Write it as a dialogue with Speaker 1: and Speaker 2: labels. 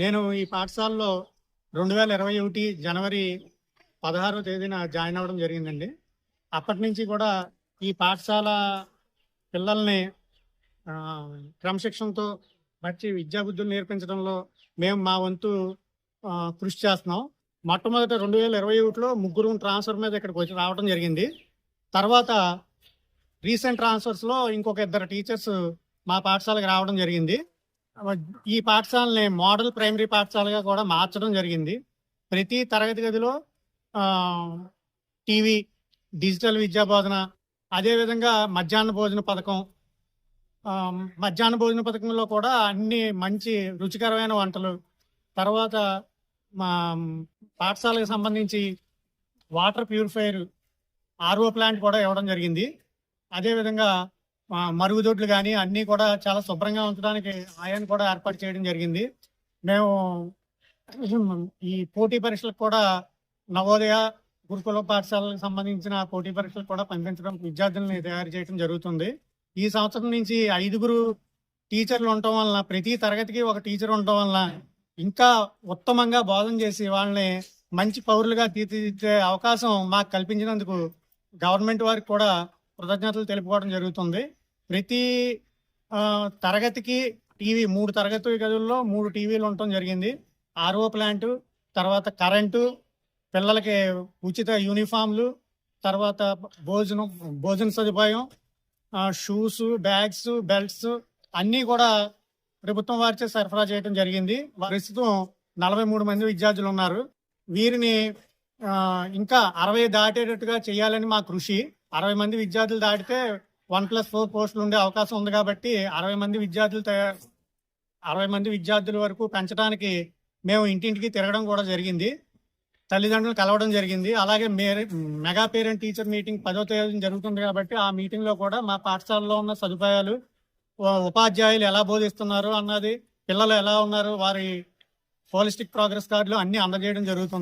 Speaker 1: నేను ఈ పాఠశాలలో రెండు వేల ఇరవై ఒకటి జనవరి పదహారో తేదీన జాయిన్ అవ్వడం జరిగిందండి. అప్పటి నుంచి కూడా ఈ పాఠశాల పిల్లల్ని క్రమశిక్షణతో మంచి విద్యాబుద్ధులు నేర్పించడంలో మేము మా వంతు కృషి చేస్తున్నాం. మొట్టమొదట రెండు వేల ఇరవై ఒకటిలో ముగ్గురు ట్రాన్స్ఫర్ మీద ఇక్కడికి వచ్చి రావడం జరిగింది. తర్వాత రీసెంట్ ట్రాన్స్ఫర్స్లో ఇంకొక ఇద్దరు టీచర్స్ మా పాఠశాలకు రావడం జరిగింది. ఈ పాఠశాలని మోడల్ ప్రైమరీ పాఠశాలగా కూడా మార్చడం జరిగింది. ప్రతి తరగతి గదిలో టీవీ డిజిటల్ విద్యా బోధన అదేవిధంగా మధ్యాహ్న భోజన పథకం మధ్యాహ్న భోజన పథకంలో కూడా అన్ని మంచి రుచికరమైన వంటలు తర్వాత మా పాఠశాలకు సంబంధించి వాటర్ ప్యూరిఫైయర్ ఆర్ఓ ప్లాంట్ కూడా ఇవ్వడం జరిగింది. అదేవిధంగా మరుగుదొడ్లు కానీ అన్నీ కూడా చాలా శుభ్రంగా ఉంచడానికి ఆయన కూడా ఏర్పాటు చేయడం జరిగింది. మేము ఈ పోటీ పరీక్షలకు కూడా నవోదయ గురుకుల పాఠశాలకు సంబంధించిన పోటీ పరీక్షలకు కూడా పంపించడం విద్యార్థులను తయారు చేయడం జరుగుతుంది. ఈ సంవత్సరం నుంచి ఐదుగురు టీచర్లు ఉండటం వలన ప్రతి తరగతికి ఒక టీచర్ ఉండటం వలన ఇంకా ఉత్తమంగా బోధన చేసి వాళ్ళని మంచి పౌరులుగా తీర్చిదిద్దే అవకాశం మాకు కల్పించినందుకు గవర్నమెంట్ వారికి కూడా కృతజ్ఞతలు తెలుపుకోవడం జరుగుతుంది. ప్రతి తరగతికి టీవీ మూడు తరగతి గదుల్లో మూడు టీవీలు ఉండటం జరిగింది. ఆర్ఓ ప్లాంటు తర్వాత కరెంటు పిల్లలకి ఉచిత యూనిఫామ్లు తర్వాత భోజనం భోజన సదుపాయం షూస్ బ్యాగ్స్ బెల్ట్స్ అన్నీ కూడా ప్రభుత్వం వారిచే సరఫరా చేయడం జరిగింది. ప్రస్తుతం నలభై మూడు మంది విద్యార్థులు ఉన్నారు. వీరిని ఇంకా అరవై దాటేటట్టుగా చేయాలని మా కృషి. అరవై మంది విద్యార్థులు దాటితే వన్ ప్లస్ ఫోర్ పోస్టులు ఉండే అవకాశం ఉంది కాబట్టి అరవై మంది విద్యార్థులు అరవై మంది విద్యార్థుల వరకు పెంచడానికి మేము ఇంటింటికి తిరగడం కూడా జరిగింది. తల్లిదండ్రులు కలవడం జరిగింది. అలాగే మెగా పేరెంట్ టీచర్ మీటింగ్ పదో తేదీ జరుగుతుంది కాబట్టి ఆ మీటింగ్లో కూడా మా పాఠశాలలో ఉన్న సదుపాయాలు ఉపాధ్యాయులు ఎలా బోధిస్తున్నారు అన్నది పిల్లలు ఎలా ఉన్నారు వారి హోలిస్టిక్ ప్రోగ్రెస్ కార్డులు అన్నీ అందజేయడం జరుగుతుంది.